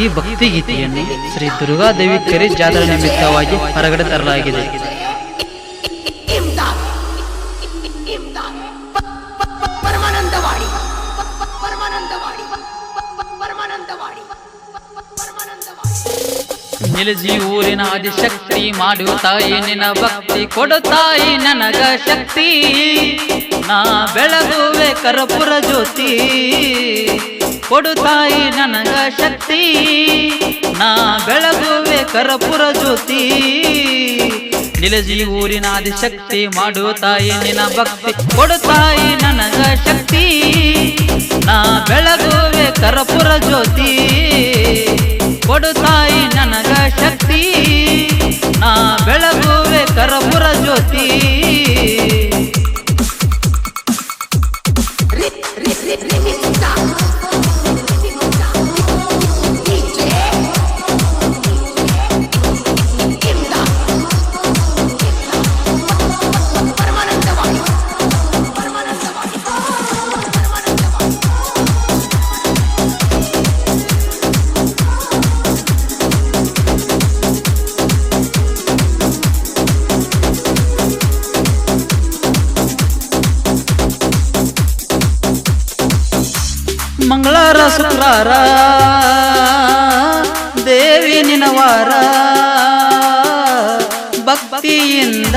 ಈ ಭಕ್ತಿ ಗೀತೆಯನ್ನು ಶ್ರೀ ದುರ್ಗಾದೇವಿ ಕೆರೆ ಜಾತ್ರೆ ನಿಮಿತ್ತವಾಗಿ ಹೊರಗಡೆ ತರಲಾಗಿದೆ. ನಿಲಜಿ ಊರಿನ ಆದಿಶಕ್ತಿ ಮಾಡು ತಾಯಿ ನಿನ್ನ ಭಕ್ತಿ ಕೊಡು ತಾಯಿ ನನಗ ಶಕ್ತಿ. ನಾ ಬೆಳಗುವೆ ಕರ್ಪುರ ಜ್ಯೋತಿ. ಕೊಡು ತಾಯಿ ನನಗ ಶಕ್ತಿ. ನಾ ಬೆಳಗುವೆ ಕರಪುರ ಜ್ಯೋತಿ. ನಿಲಜಿ ಊರಿನ ಆದಿಶಕ್ತಿ ಮಾಡು ತಾಯಿ ನಿನ್ನ ಭಕ್ತಿ. ಕೊಡು ತಾಯಿ ನನಗ ಶಕ್ತಿ. ನಾ ಬೆಳಗುವೆ ಕರಪುರ ಜ್ಯೋತಿ. ಕೊಡು ತಾಯಿ ನನಗ ಶಕ್ತಿ. ನಾ ಬೆಳಗುವೆ ಕರಪುರ ಜ್ಯೋತಿ. ಮಂಗಳವಾರ ಶುಕ್ರವಾರ ದೇವಿ ನಿನವಾರ, ಭಕ್ತಿಯಿಂದ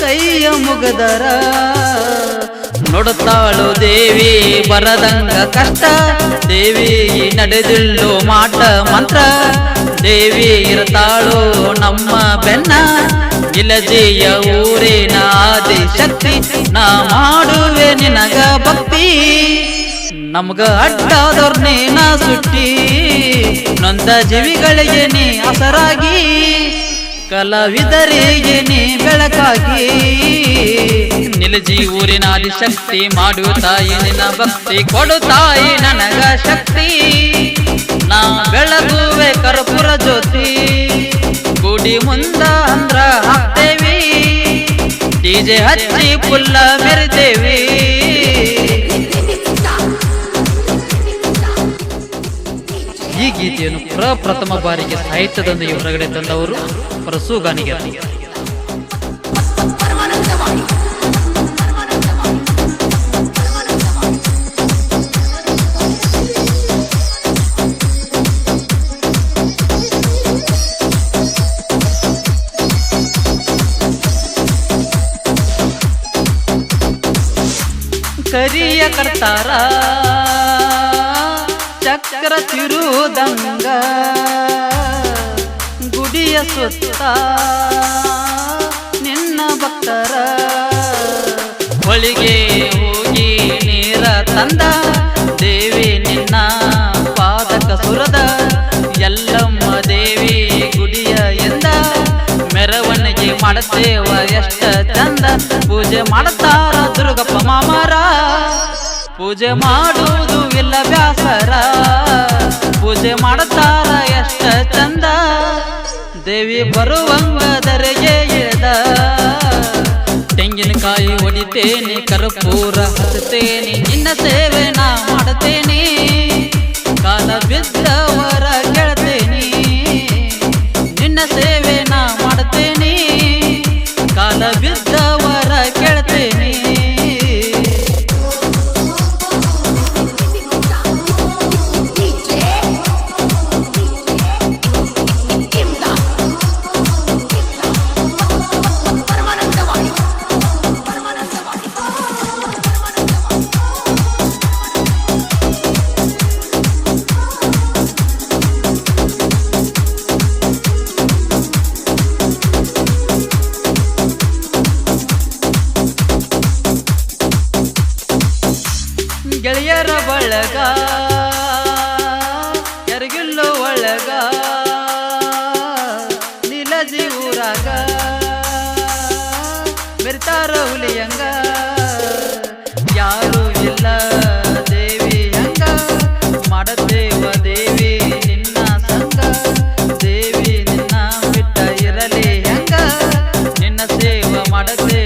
ಕೈಯ ಮುಗದರ. ನೋಡುತ್ತಾಳು ದೇವಿ ಬರದಂಗ ಕಷ್ಟ, ದೇವಿ ನಡೆದಿಳ್ಳು ಮಾಟ ಮಂತ್ರ, ದೇವಿ ಇರ್ತಾಳು ನಮ್ಮ ಬೆನ್ನ. ಇಲಜಿಯ ಊರಿನ ಆದಿ ಶಕ್ತಿ ನಾ ಮಾಡುವೆ ನಿನಗ ಭಕ್ತಿ. ನಮ್ಗ ಅಡ್ಡಾದವ್ರ ನೀನ ಸುಟ್ಟಿ. ನೊಂದ ಜೀವಿಗಳಿಗೆ ನೀ ಹಸರಾಗಿ ಕಲಾವಿದರಿಗೆ ನೀ ಬೆಳಕಾಗಿ. ನಿಲಜಿ ಊರಿನ ಶಕ್ತಿ ಮಾಡು ತಾಯಿ ನಿನ್ನ ಭಕ್ತಿ. ಕೊಡು ತಾಯಿ ನನಗ ಶಕ್ತಿ. ನಾ ಬೆಳಗುವೆ ಕರ್ಪುರ ಜ್ಯೋತಿ. ಗುಡಿ ಮುಂದ ಡಿಜೆ ಹಚ್ಚಿ ಪುಲ್ಲ ಮೆರೆದೇವಿ. ಈ ಗೀತೆಯನ್ನು ಪ್ರಪ್ರಥಮ ಬಾರಿಗೆ ಸಾಹಿತ್ಯದೊಂದಿಗೆ ಹೊರಗಡೆ ತಂದವರು ಪರಸು ಕರಿಯ ಕರ್ತಾರ ಚಕ್ರ ತಿರುದಂಗ ಗುಡಿಯ ಸುತ್ತ ನಿನ್ನ ಭಕ್ತರ ಹೊಳಿಗೆ ಹೋಗಿ ನೀರ ತಂದ. ದೇವಿ ನಿನ್ನ ಪಾದಕ ಸುರದ ಎಲ್ಲಮ್ಮ ದೇವಿ ಗುಡಿಯ ಎಂದ. ಮೆರವಣಿಗೆ ಮಾಡುತ್ತೇವ ಎಷ್ಟ ಚಂದ. ಪೂಜೆ ಮಾಡುತ್ತಾರ ದುರ್ಗಪ್ಪ ಮಾಮರ. ಪೂಜೆ ಮಾಡುವುದು ಇಲ್ಲ ಬ್ಯಾಸರ ಪೂಜೆ ಮಾಡುತ್ತಾರ ಎಷ್ಟ ಚಂದ. ದೇವಿ ಬರುವಂಗ ದರೆಗೆ ಇಳಿದ ತೆಂಗಿನಕಾಯಿ ಹೊಡಿತೇನೆ ಕರ್ಪೂರ ಹಚ್ಚತೇನೆ ನಿನ್ನ ಸೇವೆ ನಾ ಮಾಡುತ್ತೇನೆ. ಕಾಲ ಬಿದ್ದವರ ಗೆಳೆಯರ ಬಳಗ ಎರಗಿಲ್ಲು ಒಳಗ, ನಿಲಜಿ ಊರಾಗ ಬಿರ್ತಾರ ಹುಲಿಯಂಗ, ಯಾರು ಇಲ್ಲ ದೇವಿ ಹಂಗ ಮಾಡದೇವ ದೇವಿ ನಿನ್ನ ಸಂಗ, ದೇವಿ ನಿನ್ನ ಬಿಟ್ಟ ಇರಲಿ ಹೆಂಗ ನಿನ್ನ ಸೇವ ಮಾಡದೇವ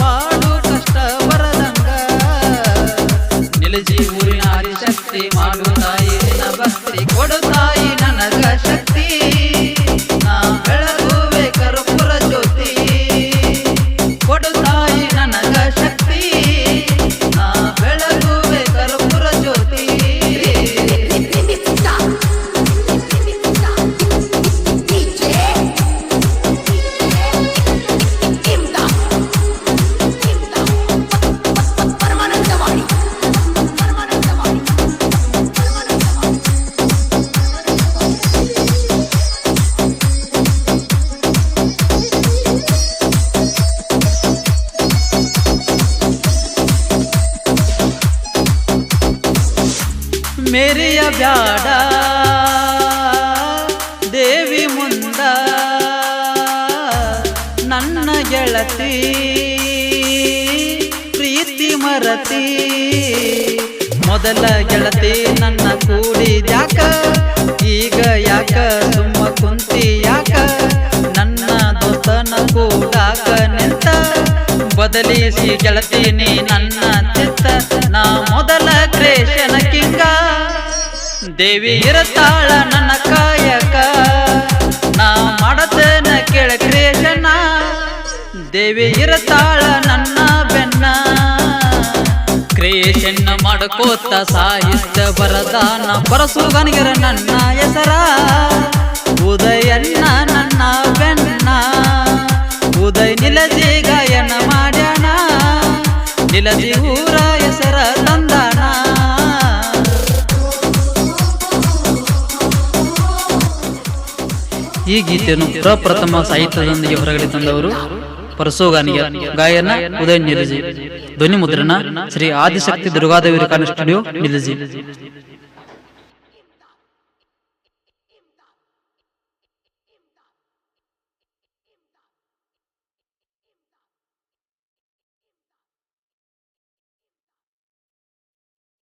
ಬಾಳು ಕಷ್ಟ ಬರದಂಗ ನಿಲಜಿ ಊರಿನ ಶಕ್ತಿ ಮಾಡು ತಾಯಿ ಭಕ್ತಿ ಕೊಡು ತಾಯಿ, ನನಗ ಶಕ್ತಿ. ನಾ ಬೆಳಗ ಬ್ಯಾಡ ದೇವಿ ಮುಂದ ನನ್ನ ಗೆಳತಿ, ಪ್ರೀತಿ ಮರತಿ. ಮೊದಲ ಗೆಳತಿ ನನ್ನ ಕೂಡಿದ್ಯಾಕ, ಈಗ ಯಾಕ ತುಂಬ ಕುಂತಿ ಯಾಕ ನನ್ನ ದೋಸ್ತನ ಕೂಡಾಕ ನಿಂತ, ಬದಲಿಸಿ ಗೆಳತಿ ನೀ ನನ್ನ ದೇವಿ ಇರತಾಳ ನನ್ನ ಕಾಯಕ. ನಾ ಮಾಡತೇನ ಕೇಳ ಕ್ರೇಶನ ದೇವಿ ಇರತಾಳ ನನ್ನ ಬೆನ್ನ. ಕ್ರಿಯೇಷನ್ ಮಾಡ್ಕೋತ ಸಾಹಿತ್ಯ ಬರದಾನ. ಬರಸುಗನಿಗರ ನನ್ನ ಹೆಸರ. ಉದಯನ್ನ ನನ್ನ ಬೆನ್ನ. ಉದಯ ನಿಲಜಿ ಗಾಯನ ಮಾಡ್ಯಾನ. ನಿಲಜಿ ಊರ ಈ ಗೀತೆಯನ್ನು ಪ್ರಪ್ರಥಮ ಸಾಹಿತ್ಯದೊಂದಿಗೆ ಹೊರಗಡೆ ತಂದವರು ಪರಸೋಗಾನಿಯ ಗಾಯನ ಉದಯ ನಿಲಜಿ ಧ್ವನಿ ಮುದ್ರಣ ಶ್ರೀ ಆದಿಶಕ್ತಿ ದುರ್ಗಾದೇವಿ ಕಾನ ಸ್ಟುಡಿಯೋ ನಿಲಜಿ